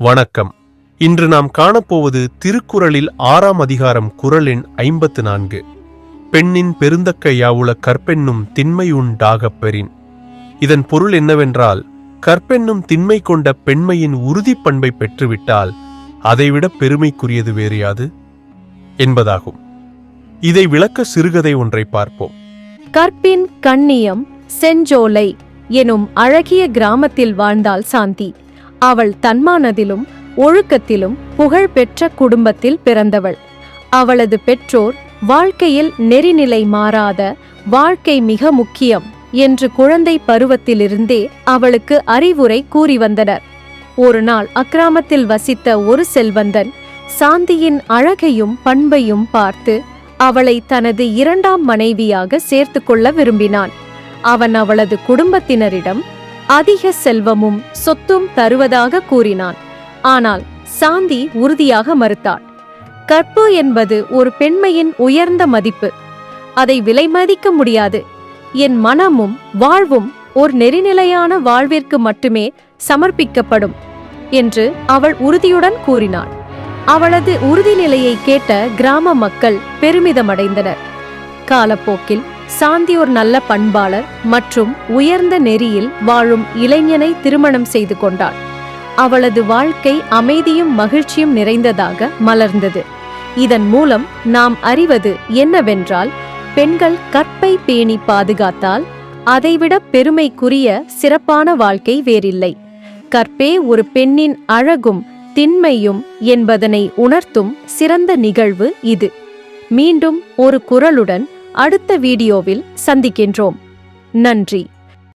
வணக்கம். இன்று நாம் காணப்போவது திருக்குறளில் ஆறாம் அதிகாரம் குறளின் ஐம்பத்து நான்கு. பெண்ணின் பெருந்தக்க யாவுல கற்பென்னும் திண்மையுண்டாகப் பெறின் இதன் பொருள் என்னவென்றால் கற்பென்னும் திண்மை கொண்ட பெண்மையின் உறுதி பண்பை பெற்றுவிட்டால் அதைவிட பெருமைக்குரியது வேறு யாது? என்பதாகும். இதை விளக்க சிறுகதை ஒன்றை பார்ப்போம். கற்பின் கண்ணியம் செஞ்சோலை எனும் அழகிய கிராமத்தில் வாழ்ந்தாள் சாந்தி. அவள் தன்மானதிலும் ஒழுக்கத்திலும் புகழ்பெற்ற குடும்பத்தில் பிறந்தவள். அவளது பெற்றோர் வாழ்க்கையில் நெறிநிலை மாறாத வாழ்க்கை மிக முக்கியம் என்று குழந்தை பருவத்திலிருந்தே அவளுக்கு அறிவுரை கூறி வந்தனர். ஒரு நாள் அக்கிராமத்தில் வசித்த ஒரு செல்வந்தன் சாந்தியின் அழகையும் பண்பையும் பார்த்து அவளை தனது இரண்டாம் மனைவியாக சேர்த்து கொள்ள விரும்பினான். அவன் அவளது குடும்பத்தினரிடம் அதிக செல்வமும் சொத்தும் தருவதாக கூறினான். ஆனால் சாந்தி உறுதியாக மறுத்தாள். கற்பு என்பது ஒரு பெண்மையின் உயர்ந்த மதிப்பு. அதை விலைமதிக்க முடியாது. என் மனமும் வாழ்வும் ஒரு நெறிநிலையான வாழ்விற்கு மட்டுமே சமர்ப்பிக்கப்படும் என்று அவள் உறுதியுடன் கூறினாள். அவளது உறுதிநிலையை கேட்ட கிராம மக்கள் பெருமிதமடைந்தனர். காலப்போக்கில் சாந்தி ஒரு நல்ல பண்பாளர் மற்றும் உயர்ந்த நெறியில் வாழும் இளைஞனை திருமணம் செய்து கொண்டாள் அவளது வாழ்க்கை அமைதியும் மகிழ்ச்சியும் நிறைந்ததாக மலர்ந்தது. இதன் மூலம் நாம் அறிவது என்னவென்றால் பெண்கள் கற்பை பேணி பாதுகாத்தால் அதைவிட பெருமைக்குரிய சிறப்பான வாழ்க்கை வேறில்லை. கற்பே ஒரு பெண்ணின் அழகும் திண்மையும் என்பதனை உணர்த்தும் சிறந்த நிகழ்வு இது. மீண்டும் ஒரு குரலுடன் அடுத்த வீடியோவில் சந்திக்கின்றோம். நன்றி.